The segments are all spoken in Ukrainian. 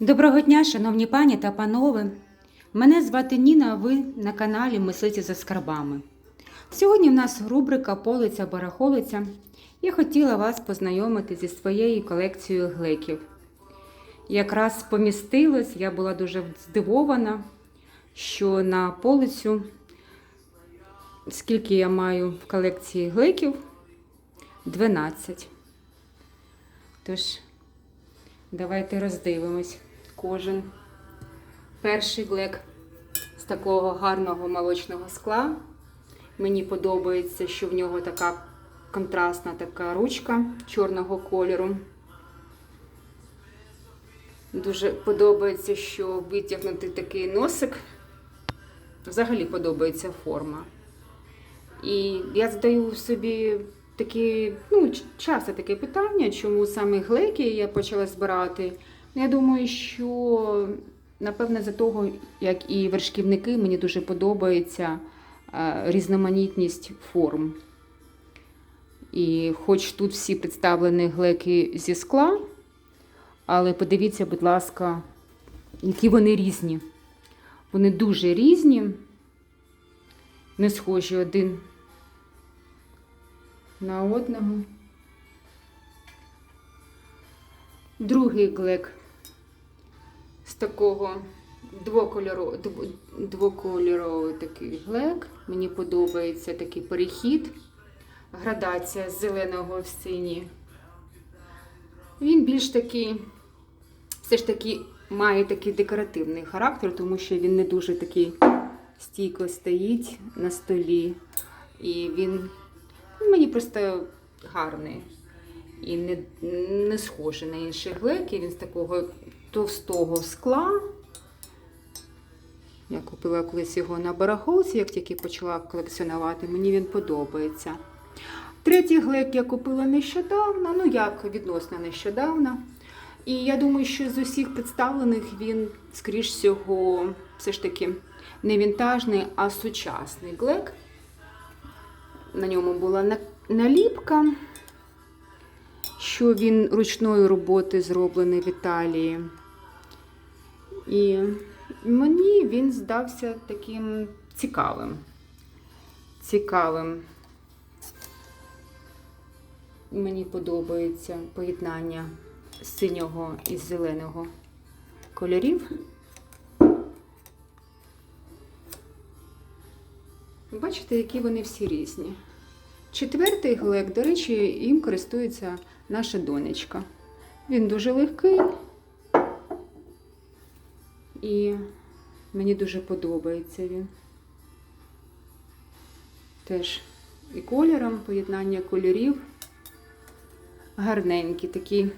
Доброго дня, шановні пані та панове. Мене звати Ніна, а ви на каналі Мислиці за скарбами. Сьогодні в нас рубрика Полиця барахолиця. Я хотіла вас познайомити зі своєю колекцією глеків. Якраз помістилось, я була дуже здивована, що на полицю, скільки я маю в колекції глеків, 12. Тож, Давайте роздивимось кожен. Перший глек з такого гарного молочного скла. Мені подобається, що в нього така контрастна така ручка чорного кольору. Дуже подобається, що витягнутий такий носик. Взагалі подобається форма. І я задаю собі такі, ну, часто таке питання, чому саме глеки я почала збирати. Ну, Я думаю, що напевне за того, як і вершківники, мені дуже подобається е, різноманітність форм. І хоч тут всі представлені глеки зі скла, але подивіться, будь ласка, які вони різні. Вони дуже різні, не схожі один на одного. Другий глек такого двокольорового, двокольоровий такий глек. Мені подобається такий перехід, градація з зеленого в синій. Він більш такий, все ж таки, має такий декоративний характер, тому що він не дуже такий стійко стоїть на столі. І він він мені просто гарний і не, не схожий на інші глеки. Він з такого товстого скла. Я купила колись його на барахолці, як тільки почала колекціонувати. Мені він подобається. Третій глек я купила нещодавно, ну як відносно нещодавно. І я думаю, що з усіх представлених він, скоріш всього, все ж таки не вінтажний, а сучасний глек. На ньому була наліпка, що він ручної роботи зроблений в Італії. І мені він здався таким цікавим. Цікавим. Мені подобається поєднання синього і зеленого кольорів. Бачите, які вони всі різні. Четвертий глек, до речі, їм користується наша донечка. Він дуже легкий і мені дуже подобається він. Теж і кольором, поєднання кольорів. Гарненький такий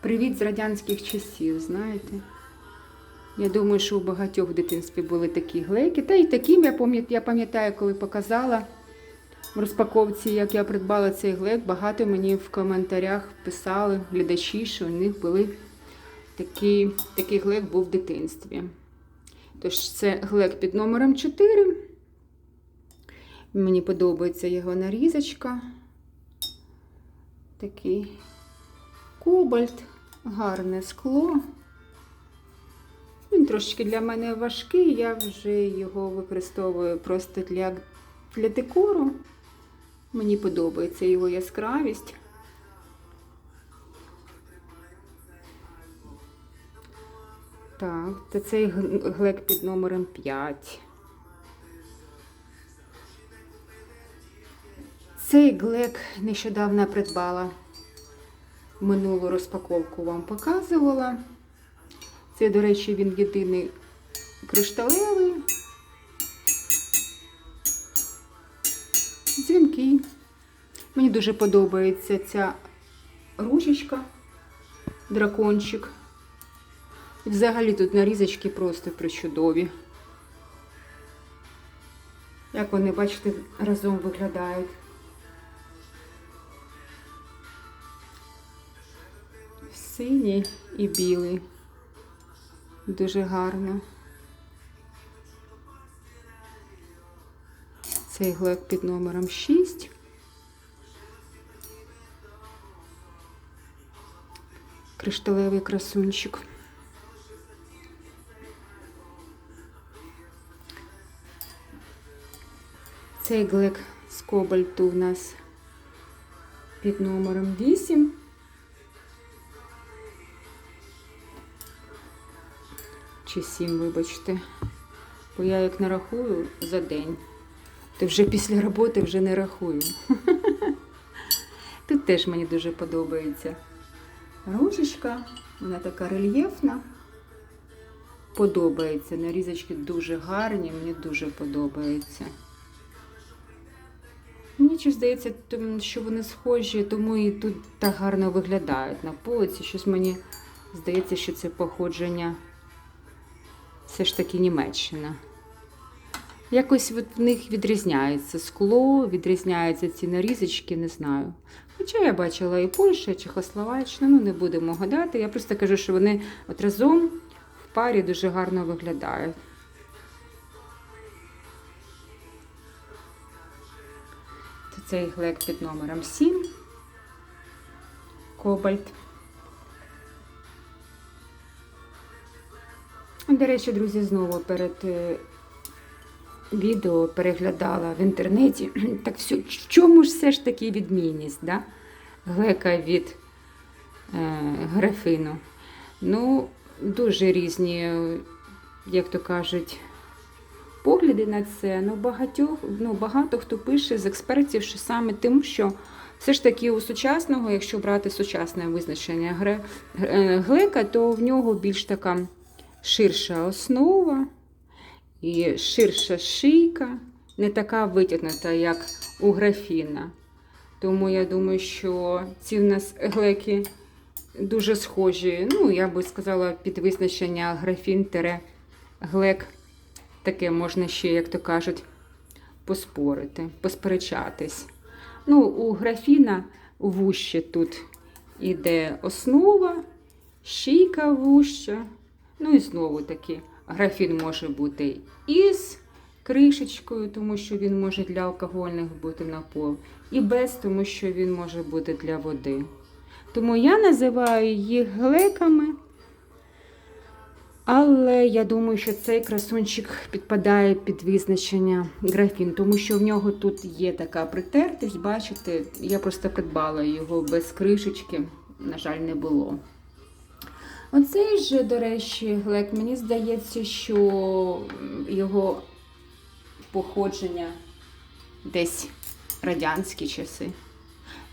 привіт з радянських часів, знаєте. Я думаю, що у багатьох в дитинстві були такі глейки. Та й таким я пам'ятаю, коли показала в розпаковці, як я придбала цей глек, багато мені в коментарях писали глядачі, що у них були такі, такий глек був в дитинстві. Тож це глек під номером 4. Мені подобається його нарізочка. Такий кобальт, гарне скло. Він трошечки для мене важкий, я вже його використовую просто для, для декору. Мені подобається його яскравість. Так, це цей глек під номером 5. Цей глек нещодавно придбала. Минулу розпаковку вам показувала. Це, до речі, він єдиний кришталевий. Дуже подобається ця ручечка, дракончик. І взагалі тут нарізочки просто причудові. Як вони, бачите, разом виглядають. Синій і білий. Дуже гарно. Цей глек під номером 6. кришталевий красунчик. Цей глек з кобальту в нас під номером 8. Чи 7, вибачте, бо я як не рахую за день, то вже після роботи вже не рахую. Тут теж мені дуже подобається. Ручечка, вона така рельєфна. Подобається. Нарізочки дуже гарні, мені дуже подобається. Мені чи здається, що вони схожі, тому і тут так гарно виглядають на полиці. Щось мені здається, що це походження все ж таки Німеччина. Якось в них відрізняється скло, відрізняються ці нарізочки, не знаю. Хоча я бачила і Польща, і Чехословаччина, ну не будемо гадати. Я просто кажу, що вони от разом в парі дуже гарно виглядають. Це цей глек під номером 7. Кобальт. До речі, друзі, знову перед е, відео переглядала в інтернеті. Так всю- в чому ж все ж таки відмінність, да? глека від е, графину? Ну, дуже різні, е, як то кажуть, погляди на це. Ну, багатьох, ну, багато хто пише з експертів, що саме тим, що все ж таки у сучасного, якщо брати сучасне визначення е, глека, то в нього більш така ширша основа і ширша шийка, не така витягнута, як у графіна. Тому я думаю, що ці в нас глеки дуже схожі. Ну, я би сказала, під визначення графін-глек. Таке можна ще, як то кажуть, поспорити, посперечатись. Ну, у графіна вуще тут іде основа, шийка вуща. Ну і знову таки, графін може бути із кришечкою, тому що він може для алкогольних бути напоїв, і без, тому що він може бути для води. Тому я називаю їх глеками. Але я думаю, що цей красунчик підпадає під визначення графін, тому що в нього тут є така притертість, бачите, я просто придбала його без кришечки, на жаль, не було. Оцей же, до речі, глек, мені здається, що його походження десь радянські часи.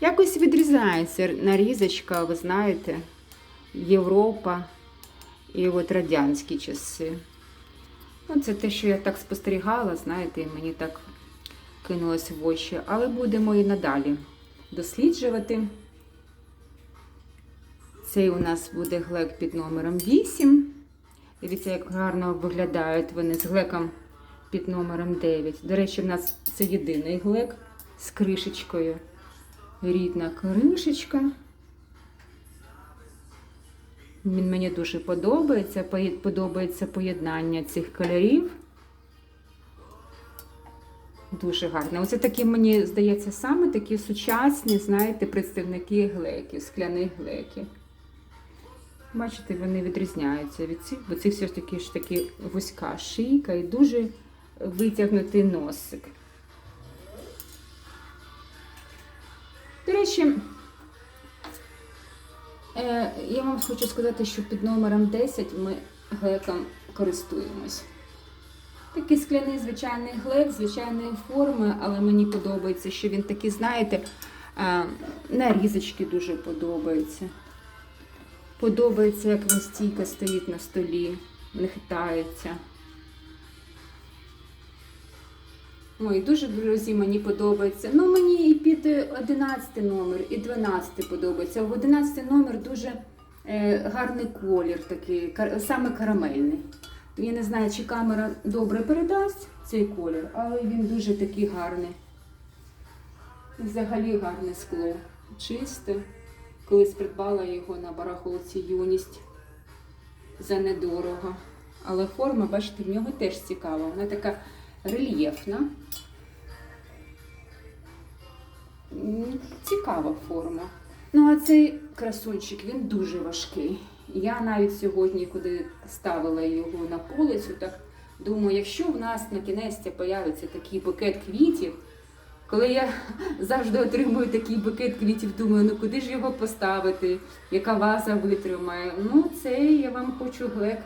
Якось відрізається нарізочка, ви знаєте, Європа і от радянські часи. Ну, це те, що я так спостерігала, знаєте, і мені так кинулось в очі. Але будемо і надалі досліджувати. Цей у нас буде глек під номером 8. Дивіться, як гарно виглядають вони з глеком під номером 9. До речі, в нас це єдиний глек з кришечкою. Рідна кришечка. Він мені дуже подобається. Подобається поєднання цих кольорів. Дуже гарно. Оце такі, мені здається, саме такі сучасні, знаєте, представники глеків, скляних глеків. Бачите, вони відрізняються від цих, бо ці все ж таки ж таки вузька шийка і дуже витягнутий носик. До речі, е, я вам хочу сказати, що під номером 10 ми глеком користуємось. Такий скляний звичайний глек, звичайної форми, але мені подобається, що він такий, знаєте, е, нарізочки дуже подобаються. Подобається, як він стійко стоїть на столі, не хитається. Ой, дуже, друзі, мені подобається. Ну, мені і під 11 номер, і 12 подобається. В 11 номер дуже е, гарний колір, такий, кар- саме карамельний. Я не знаю, чи камера добре передасть цей колір, але він дуже такий гарний. Взагалі гарне скло. Чисте. Колись придбала його на барахолці юність за недорого. Але форма, бачите, в нього теж цікава. Вона така рельєфна. Цікава форма. Ну, а цей красунчик, він дуже важкий. Я навіть сьогодні, коли ставила його на полицю, так Думаю, якщо в нас на кінець появиться такий букет квітів, коли я завжди отримую такий букет квітів, думаю, ну куди ж його поставити, яка ваза витримає. Ну, це я вам хочу Глек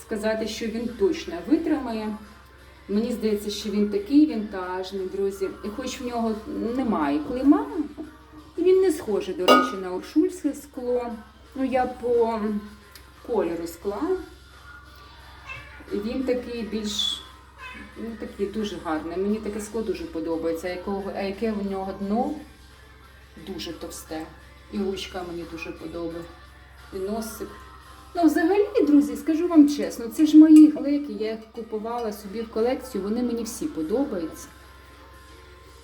сказати, що він точно витримає. Мені здається, що він такий вінтажний, друзі. І хоч в нього немає клейма, він не схожий, до речі, на уршульське скло. Ну, я по кольору скла. Він такий більш ну, такий дуже гарний. Мені таке скло дуже подобається. А яке в нього дно дуже товсте. І ручка мені дуже подобається. І носик. Ну, взагалі, друзі, скажу вам чесно, це ж мої глеки, я їх купувала собі в колекцію, вони мені всі подобаються.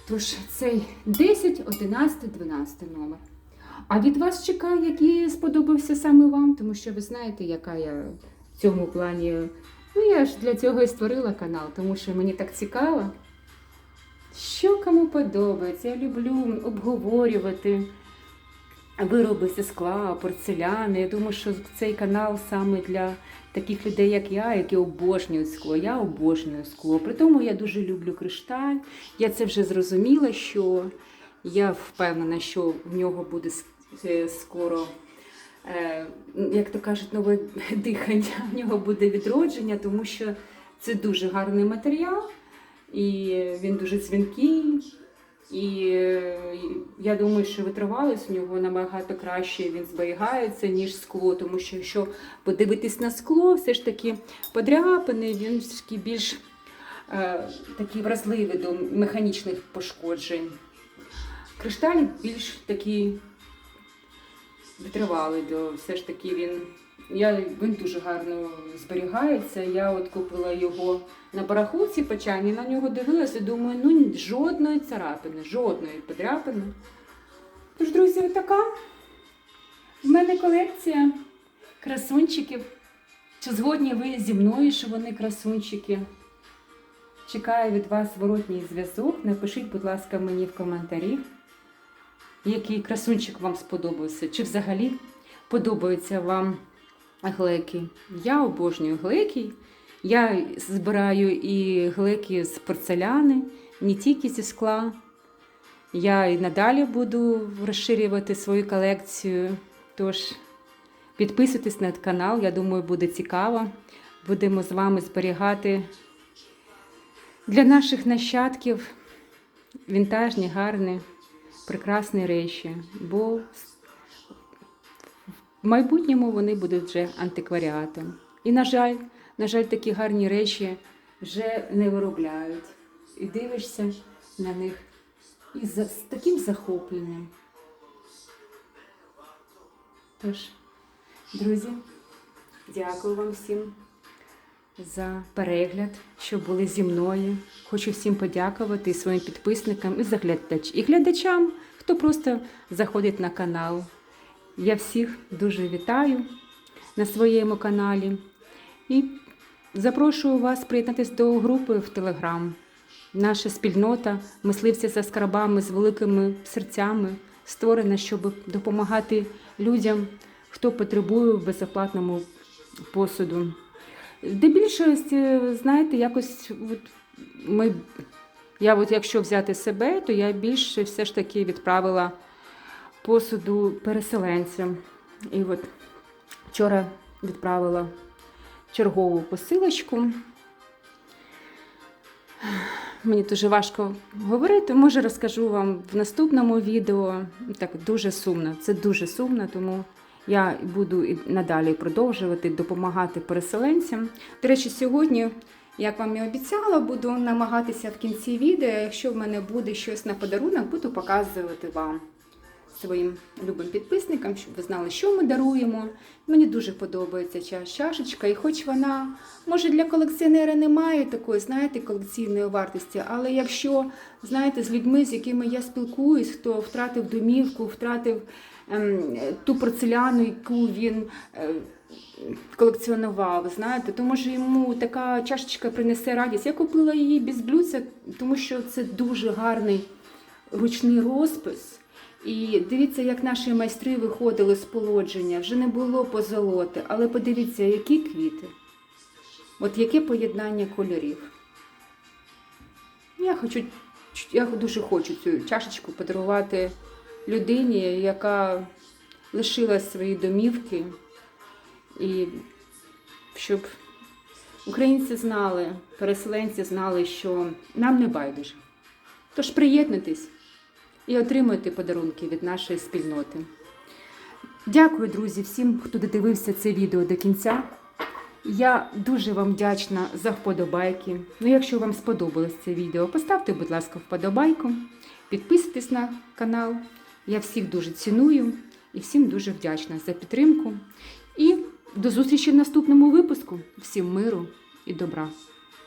Тож цей 10, 11, 12 номер. А від вас чекаю, який сподобався саме вам, тому що ви знаєте, яка я в цьому плані. Ну, я ж для цього і створила канал, тому що мені так цікаво. Що кому подобається, я люблю обговорювати вироби зі скла, порцеляни. Я думаю, що цей канал саме для таких людей, як я, які обожнюють скло. Я обожнюю скло. При тому я дуже люблю кришталь. Я це вже зрозуміла, що я впевнена, що в нього буде е, скоро. Е, Як то кажуть, нове дихання, в нього буде відродження, тому що це дуже гарний матеріал, і він дуже дзвінкий. І е, я думаю, що витривалість у нього набагато краще він зберігається, ніж скло, тому що якщо подивитись на скло, все ж таки подряпаний, він все більш е, такий вразливий до механічних пошкоджень. Кришталь більш такий витривалий, до все ж таки він. Я, він дуже гарно зберігається. Я от купила його на барахолці печальні, на нього дивилася, думаю, ну жодної царапини, жодної подряпини. Тож, друзі, така в мене колекція красунчиків. Чи згодні ви зі мною, що вони красунчики? Чекаю від вас зворотній зв'язок. Напишіть, будь ласка, мені в коментарі, який красунчик вам сподобався, чи взагалі подобаються вам глеки. Я обожнюю глеки. Я збираю і глеки з порцеляни, не тільки зі скла. Я і надалі буду розширювати свою колекцію. Тож підписуйтесь на канал, я думаю, буде цікаво. Будемо з вами зберігати для наших нащадків вінтажні, гарні, прекрасні речі. Бо в майбутньому вони будуть вже антикваріатом. І, на жаль, на жаль, такі гарні речі вже не виробляють. І дивишся на них із з таким захопленням. Тож, друзі, дякую вам всім за перегляд, що були зі мною. Хочу всім подякувати і своїм підписникам і заглядач, і глядачам, хто просто заходить на канал. Я всіх дуже вітаю на своєму каналі і запрошую вас приєднатися до групи в Телеграм. Наша спільнота мисливця за скарбами з великими серцями створена, щоб допомагати людям, хто потребує в безоплатному посуду. Де більшість, е, знаєте, якось от ми, я от якщо взяти себе, то я більше все ж таки відправила посуду переселенцям. І от вчора відправила чергову посилочку. Мені дуже важко говорити. Може, розкажу вам в наступному відео. Так, дуже сумно. Це дуже сумно, тому я буду і надалі продовжувати допомагати переселенцям. До речі, сьогодні, як вам і обіцяла, буду намагатися в кінці відео, якщо в мене буде щось на подарунок, буду показувати вам своїм любим підписникам, щоб ви знали, що ми даруємо. Мені дуже подобається ця чашечка, і хоч вона, може, для колекціонера немає такої, знаєте, колекційної вартості, але якщо, знаєте, з людьми, з якими я спілкуюсь, хто втратив домівку, втратив ту порцеляну, яку він. е, Колекціонував, знаєте, тому що йому така чашечка принесе радість. Я купила її без блюдця, тому що це дуже гарний ручний розпис. І дивіться, як наші майстри виходили з полодження. Вже не було позолоти, але подивіться, які квіти. От яке поєднання кольорів? Я хочу, я дуже хочу цю чашечку подарувати людині, яка лишила свої домівки, і щоб українці знали, переселенці знали, що нам не байдуже. Тож приєднуйтесь і отримуйте подарунки від нашої спільноти. Дякую, друзі, всім, хто додивився це відео до кінця. Я дуже вам вдячна за вподобайки. Ну, якщо вам сподобалось це відео, поставте, будь ласка, вподобайку, підписуйтесь на канал. Я всіх дуже ціную і всім дуже вдячна за підтримку. І до зустрічі в наступному випуску. Всім миру і добра!